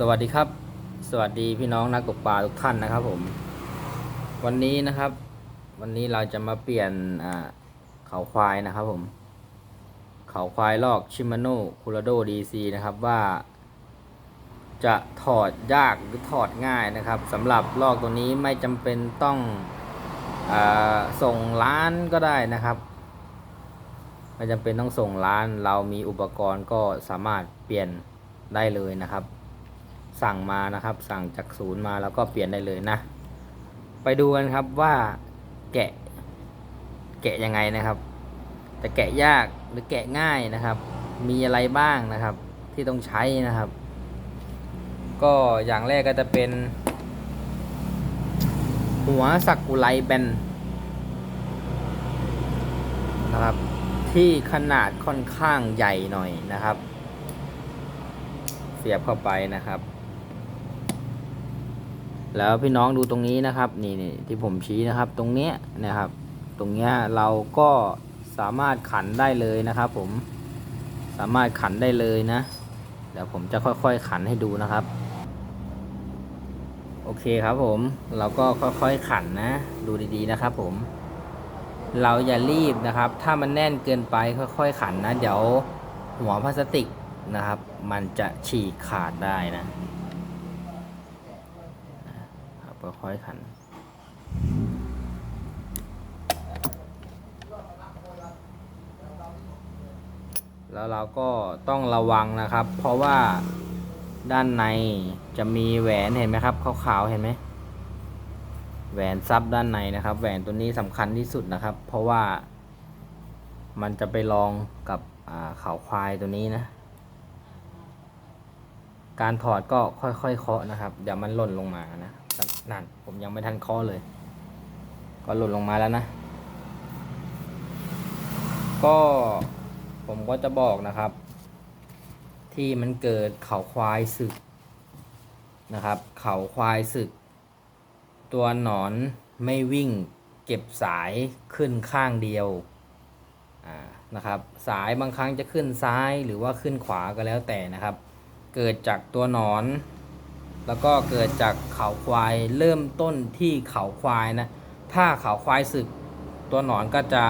สวัสดีครับ สวัสดีพี่น้องนักตกปลาทุกท่านนะครับ ผม วันนี้นะครับ วันนี้เราจะมาเปลี่ยนเขาควายนะครับ ผม เขาควายลอกชิมาโน่คูราโดดีซีนะครับว่าจะถอดยากหรือถอดง่ายนะครับสำหรับลอกตัวนี้ไม่จำเป็นต้องอส่งร้านก็ได้นะครับ ไม่จำเป็นต้องส่งร้าน เรามีอุปกรณ์ก็สามารถเปลี่ยนได้เลยนะครับ สั่งมานะครับ สั่งจากศูนย์มาแล้วก็เปลี่ยนได้เลยนะ ไปดูกันครับว่าแกะ แกะยังไงนะครับจะแกะยากหรือแกะง่ายนะครับ มีอะไรบ้างนะครับ ที่ต้องใช้นะครับ ก็อย่างแรกก็จะเป็น หัวสักกุไลแบนนะครับ ที่ขนาดค่อนข้างใหญ่หน่อยนะครับ เสียบเข้าไปนะครับ แล้วพี่น้องดูตรงนี้นะครับนี่นี่ที่ผมชี้นะครับตรงเนี้ยนะครับ ตรงเนี้ยเราก็สามารถขันได้เลยนะครับ ผมสามารถขันได้เลยนะเดี๋ยวผมจะค่อยๆขันให้ดูนะครับ โอเคครับผมเราก็ค่อยๆขันนะ ดูดีๆนะครับ ผม เราอย่ารีบนะครับ ถ้ามันแน่นเกินไปค่อยๆขันนะ เดี๋ยวหัวพลาสติกนะครับ มันจะฉีกขาดได้นะ ครับค่อยขัน แล้วเราก็ต้องระวังนะครับ เพราะว่าด้านในจะมีแหวนเห็นไหมครับขาวๆเห็นไหมแหวนซับด้านในนะครับ แหวนตัวนี้สำคัญที่สุดนะครับ เพราะว่ามันจะไปลองกับเขาควายตัวนี้นะ การถอดก็ค่อยๆเคาะนะครับ เดี๋ยวมันหล่นลงมานะ นั่น ผมยังไม่ทันคาะเลย ก็หล่นลงมาแล้วนะ ก็ผมก็จะบอกนะครับ ที่มันเกิดเขาควายศึกนะครับ เขาควายศึก ตัวหนอนไม่วิ่งเก็บสายขึ้นข้างเดียวนะครับ สายบางครั้งจะขึ้นซ้ายหรือว่าขึ้นขวาก็แล้วแต่นะครับ เกิดจากตัวหนอน แล้วก็เกิดจากเขาควายเริ่มต้นที่เขาควายนะ ถ้าเขาควายศึก ตัวหนอนก็จะ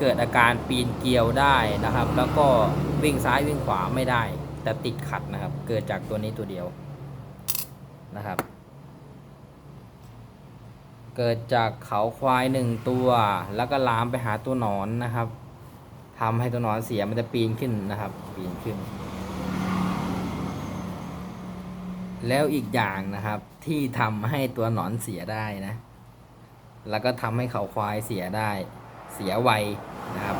เกิดอาการปีนเกลียวได้นะครับ แล้วก็วิ่งซ้ายวิ่งขวาไม่ได้ แต่ติดขัดนะครับ เกิดจากตัวนี้ตัวเดียวนะครับ เกิดจากเขาควายหนึ่งตัว แล้วก็ลามไปหาตัวหนอนนะครับทำให้ตัวหนอนเสียมันจะปีนขึ้นนะครับ ปีนขึ้น แล้วอีกอย่างนะครับที่ทำให้ตัวหนอนเสียได้นะ แล้วก็ทำให้เขาควายเสียได้ เสียไวนะครับ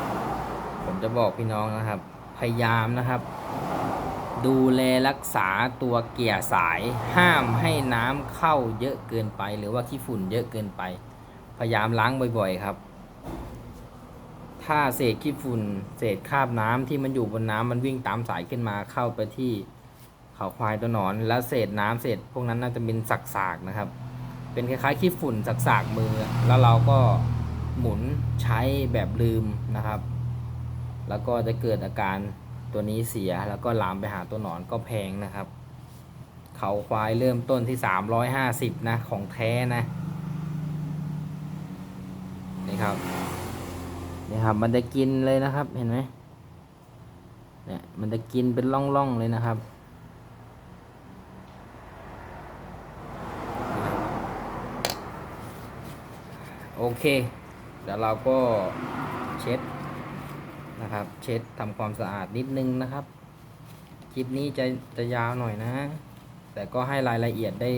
ผมจะบอกพี่น้องนะครับ พยายามนะครับ ดูแลรักษาตัวเกียร์สายห้ามให้น้ำเข้าเยอะเกินไป หรือว่าขี้ฝุ่นเยอะเกินไป พยายามล้างบ่อยๆครับ ถ้าเศษขี้ฝุ่น เศษคราบน้ำที่มันอยู่บนน้ำมันวิ่งตามสายขึ้นมาเข้าไปที่ เขาควายตัวหนอน แล้วเศษน้ำเศษพวกนั้นน่าจะเป็นสักสากนะครับ เป็นคล้ายๆขี้ฝุ่นสักสากมือ แล้วเราก็หมุนใช้แบบลืมนะครับ แล้วก็จะเกิดอาการตัวนี้เสียแล้วก็ลามไปหาตัวหนอนก็แพงนะครับ เขาควายเริ่มต้นที่ 350 นะ ของแท้นะ นี่ครับ นี่ครับ มันจะกินเลยนะครับ เห็นไหมเนี่ยมันจะกินเป็นร่องๆเลยนะครับ เค เดี๋ยวเราก็เช็ดนะครับ เช็ดทำความสะอาดนิดนึงนะครับ คลิปนี้จะจะยาวหน่อยนะ แต่ก็ให้รายละเอียดได้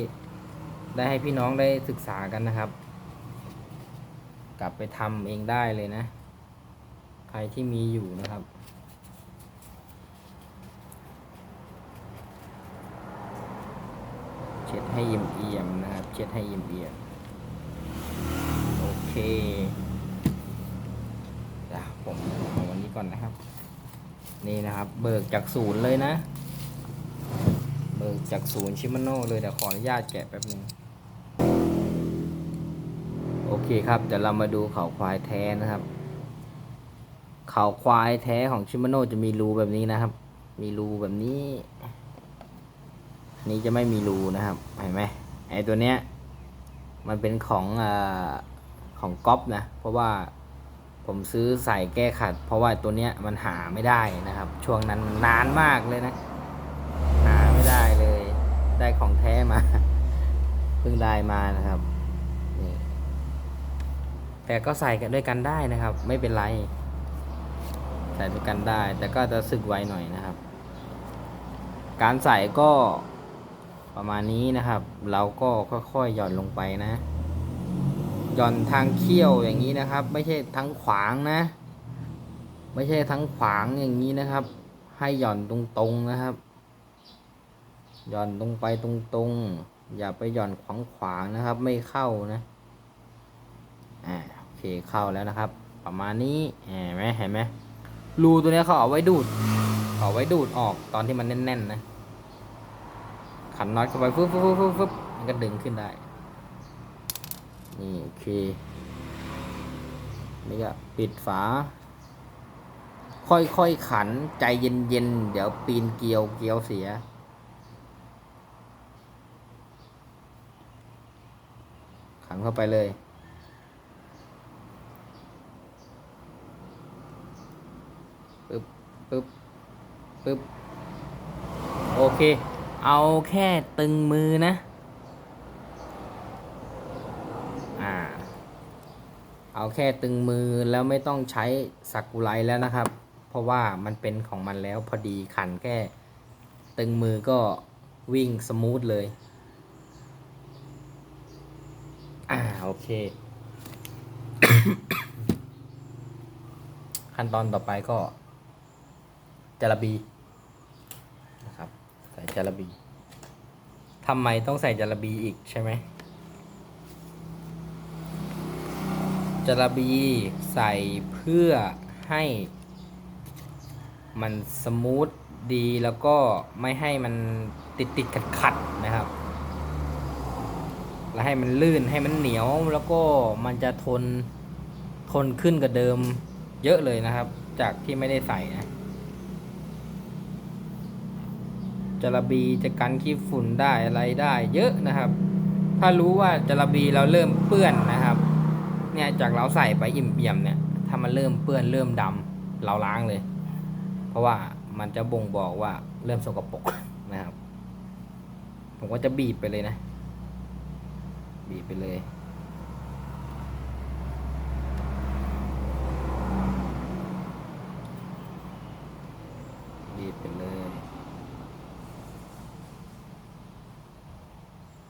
ได้ให้พี่น้องได้ศึกษากันนะครับ กลับไปทำเองได้เลยนะ ใครที่มีอยู่นะครับเช็ดให้เอี่ยมๆนะครับ เช็ดให้เอี่ยมๆ เดี๋ยวผมเอาวันนี้ก่อนนะครับ นี่นะครับ เบิกจากศูนย์เลยนะ เบิกจากศูนย์ชิมาโน่เลยเดี๋ยวขออนุญาตแกะแป๊บนึงโอเคครับเดี๋ยวเรามาดูเขาควายแท้นะครับเขาควายแท้ของชิมาโน่จะมีรูแบบนี้นะครับ มีรูแบบนี้อันนี้จะไม่มีรูนะครับเห็นไหมไอตัวเนี้ยมันเป็นของอ่า ของก๊อปนะ เพราะว่าผมซื้อใส่แก้ขัด เพราะว่าตัวเนี้ยมันหาไม่ได้นะครับ ช่วงนั้นมันนานมากเลยนะ หาไม่ได้เลย ได้ของแท้มาเพิ่งได้มานะครับนี่แต่ก็ใส่กันด้วยกันได้นะครับ ไม่เป็นไร ใส่ด้วยกันได้ แต่ก็จะสึกไวหน่อยนะครับ การใส่ก็ประมาณนี้นะครับ เราก็ค่อยๆหย่อนลงไปนะ หย่อนทางเขี้ยวอย่างนี้นะครับ ไม่ใช่ทั้งขวางนะ ไม่ใช่ทั้งขวางอย่างนี้นะครับ ให้หย่อนตรงๆนะครับ หย่อนตรงไปตรงๆ อย่าไปหย่อนขวางขวางๆนะครับ ไม่เข้านะอ่าโอเคเข้าแล้วนะครับ ประมาณนี้เห็นไหมเห็นไหมรูตัวนี้เขาเอาไว้ดูดเอาไว้ดูดออกตอนที่มันแน่นๆนะขันน็อตเข้าไปฟึ๊บฟึ๊บฟึ๊บฟึ๊บฟึ๊บมันก็ดึงขึ้นได้ นี่โอเคนี่ก็ปิดฝา ค่อยๆขันใจเย็นๆ เดี๋ยวปีนเกลียวเกลียวเสีย ขันเข้าไปเลยปึ๊บปึ๊บปึ๊บโอเค เอาแค่ตึงมือนะ อ่า เอาแค่ตึงมือแล้วไม่ต้องใช้สักกุไลแล้วนะครับ เพราะว่ามันเป็นของมันแล้วพอดีขันแค่ตึงมือก็วิ่งสมูทเลย อ่าโอเค ขั้นตอนต่อไปก็จาระบีนะครับ ใส่จาระบีทำไมต้องใส่จาระบีอีกใช่ไหม จาระบีใส่เพื่อให้ มันสมูทดีแล้วก็ไม่ให้มันติดติดขัดขัดๆนะครับ แล้วให้มันลื่นให้มันเหนียวแล้วก็มันจะทนทนขึ้นกว่าเดิมเยอะเลยนะครับ จากที่ไม่ได้ใส่นะจระบีจะกันขี้ฝุ่นได้อะไรได้เยอะนะครับ ถ้ารู้ว่าจระบีเราเริ่มเปื้อนนะครับ เนี่ยจากเราใส่ไปอิ่มเปี่ยมเนี่ย ถ้ามันเริ่มเปื้อนเริ่มดำเราล้างเลย เพราะว่ามันจะบ่งบอกว่าเริ่มสกปรกนะครับ ผมก็จะบีบไปเลยนะ บีบไปเลยบีบไปเลย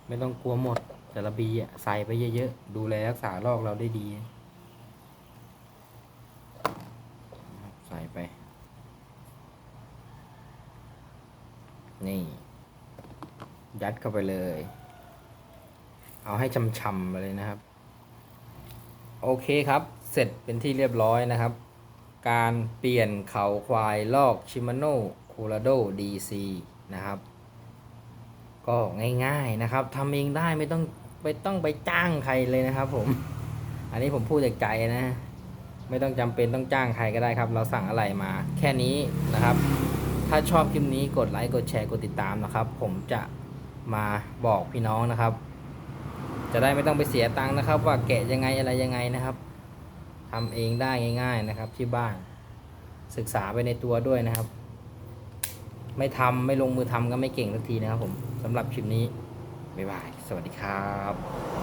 ไม่ต้องกลัวหมด จระบีใส่ไปเยอะๆ ดูแลรักษาโรคเราได้ดี ใส่ไป นี่ ยัดเข้าไปเลย เอาให้ช่ำๆไปเลยนะครับ โอเคครับ เสร็จเป็นที่เรียบร้อยนะครับ การเปลี่ยนเขาควายลอกชิมาโน่คูราโด DC นะครับ ก็ง่ายๆนะครับทำเองได้ไม่ต้องไปต้องไปจ้างใครเลยนะครับ ผม อันนี้ผมพูดจากใจนะ ไม่ต้องจำเป็นต้องจ้างใครก็ได้ครับ เราสั่งอะไรมา แค่นี้นะครับ ถ้าชอบคลิปนี้กดไลค์กดแชร์กดติดตามนะครับ ผมจะมาบอกพี่น้องนะครับ จะได้ไม่ต้องไปเสียตังค์นะครับ ว่าแกะยังไงอะไรยังไงนะครับทำเองได้ง่าย ๆนะครับ ที่บ้านศึกษาไปในตัวด้วยนะครับ ไม่ทำไม่ลงมือทำก็ไม่เก่งสักทีนะครับผม สำหรับคลิปนี้บ๊ายบาย สวัสดีครับ